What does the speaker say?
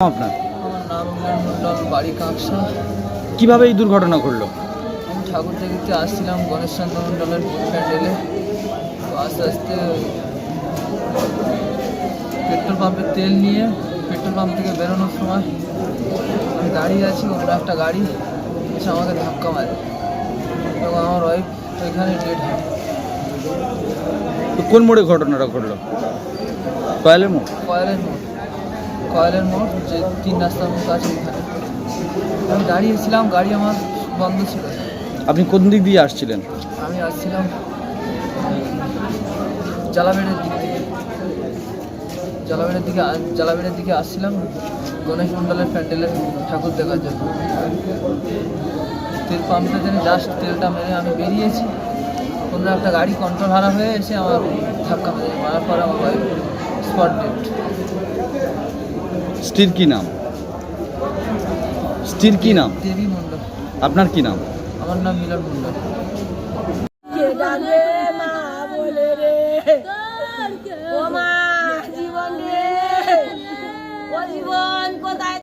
আপনার? আমার নাম বাড়ি কাঁকসা কীভাবে এই দুর্ঘটনা ঘটলো? আমি ঠাকুর দেখতে আসছিলাম গণেশ চন্দ্র মণ্ডলের প্যান্ডেলে তো আস্তে আস্তে পেট্রোল পাম্পে তেল নিয়ে পেট্রোল পাম্প থেকে বেরোনোর সময় আমি দাঁড়িয়ে আছি অন্য একটা গাড়ি এসে আমাকে ধাক্কা মারে। এবং আমার ওয়াইফ ওইখানে ডেড হয়। তো কোন মোড়ে ঘটনাটা ঘটলো? কয়ালের মোড়? কয়েলের মোড়। কয়েলের মোড় যে তিন রাস্তার মতো আছে ওইখানে আমি দাঁড়িয়েছিলাম গাড়ি আমার বন্ধ ছিল। আপনি কোন দিক দিয়ে আসছিলেন? আমি আসছিলাম জালাবেড়ের দিক থেকে। জালাবেড়ের দিকে জালাবেড়ের দিকে আসছিলাম গণেশ মণ্ডলের প্যান্ডেলের ঠাকুর দেখার জন্য। তেল পাম্পটা যেন জাস্ট তেলটা মেরে আমি বেরিয়েছি। অন্য একটা গাড়ি কন্ট্রোল হারা হয়ে এসে আমার ধাক্কা মেরে মারার পর আমার স্পট ডেট স্ত্রীর কি নাম? স্ত্রীর কি নাম? আপনার কি নাম? আমার নাম মিলন মন্ডল মা বলে রে? ও মা